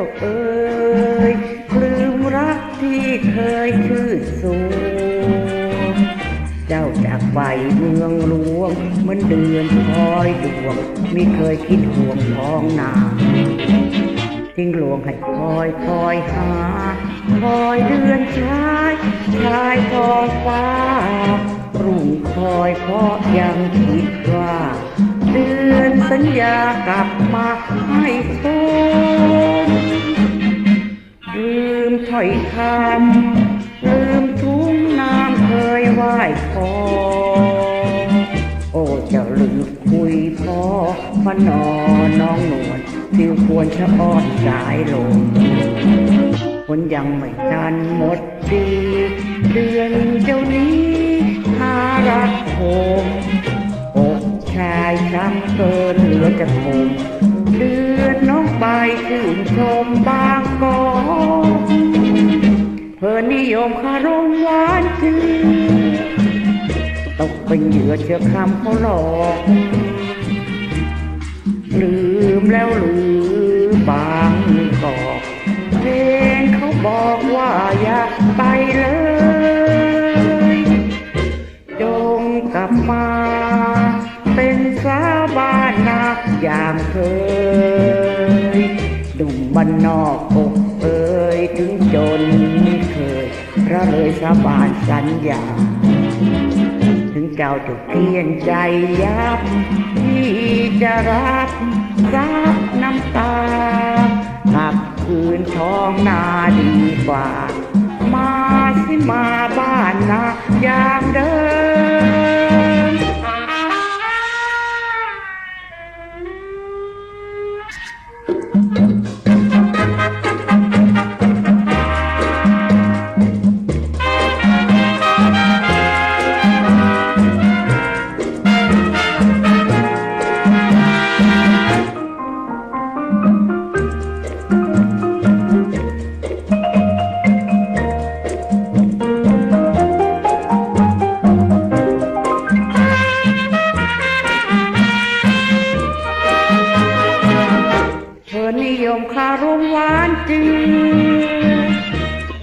จ้าเอ๋ยลืมรักที่เคยชื่นสูงเจ้าจากไปเมืองหลวงเหมือนเดือนคอยดวงไม่เคยคิดห่วงท้องนาทิ้งหลวงให้คอยคอยหา คอยเดือนชายชายทองฟ้ารุ่งคอยเพราะยังคิดว่า เดือนสัญญากลับมาให้โซ ถ้อยคำลืมทุ่งน้ำเคยไหว้ขอโอ้เจะลืมคุยพ่อพนอน้องนวลฟิวควรชะอ้อนสายลมคนยังไม่ทันหมดปีเดือนเจ้านี้หารักโหมอกชายช้ำเกินเหลือจะคมเดือนน้องไปชื่นชมบางกอก นิยมคารมหวานจืดตกเป็นเหยื่อเชื่อคำเขาหลอกลืมแล้วลืมบางกอกเพลงเขาบอกว่าอย่าไปเลยจงกลับมา เป็นสาวบ้านนาอย่างเคยดุ่มบ้านนอกอกเอ ยถึงจนเคยพระเลยสาบานสัญญา ถึงเจ้าจะเปลี่ยนใจยับที่จะรับรับน้ำตากลับคืนท้องนาดีกว่า มาสิมาบ้านนาอย่างเดิม ยมคารมหวานจืด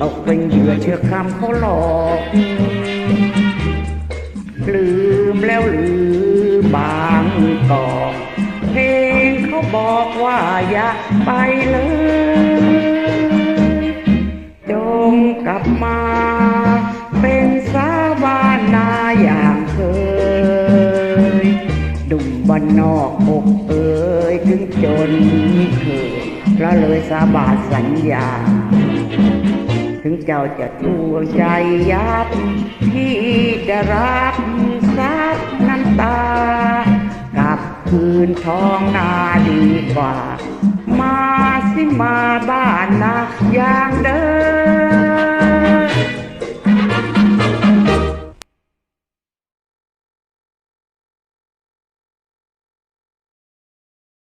ตกเป็นเหยื่อเชื่อคำเขาหลอกลืมแล้วลืมบางกอกเพลงเขาบอกว่าอย่าไปเลย จงกลับมาเป็นสาวบ้านนาอย่างเคยดุมบ้านนอกอกเอ่ยถึงจนเคย พระเลยสาบาสัญญา ถึงเจ้าจะทวงใจยับที่จะรับทรัพย์น้ำตา กลับคืนท้องนาดีกว่า มาสิมาบ้านนาอย่างเดิ